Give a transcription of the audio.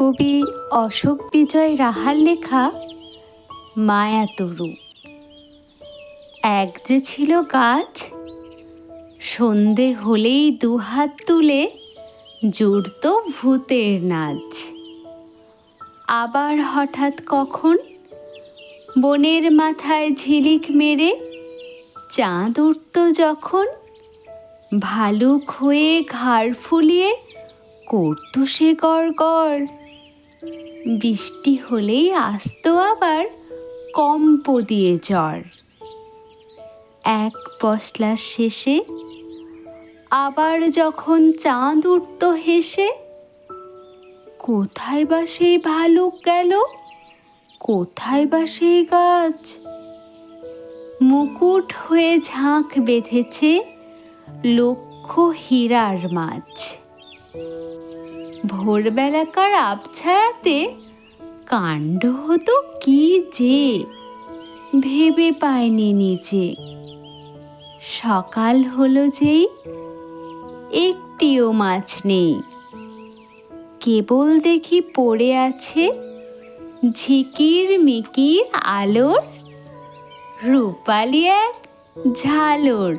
কবি অশোক বিজয় রাহার লেখা মায়াতরু এক যে ছিল গাছ, সন্ধে হলেই দুহাত তুলে জুড়ত ভূতের নাচ। আবার হঠাৎ কখন বনের মাথায় ঝিলিক মেরে চাঁদ উঠত যখন ভালুক হয়ে ঘাড় ফুলিয়ে করত সে গড় গড় বৃষ্টি হলেই আসতো আবার কম্প দিয়ে জ্বর। এক পশলার শেষে আবার যখন চাঁদ উঠত হেসে, কোথায় বা সেই ভালুক গেল, কোথায় বা সেই গাছ? মুকুট হয়ে ঝাঁক বেঁধেছে লক্ষ হীরার মাছ। ভোরবেলাকার আবছায়াতে কাণ্ড হতো কি যে? ভেবে পায়নি নিজে। সকাল হলো যেই, একটিও মাছ নেই। কেবল দেখি পড়ে আছে ঝিকির মিকির আলোর, রূপালি এক ঝালর।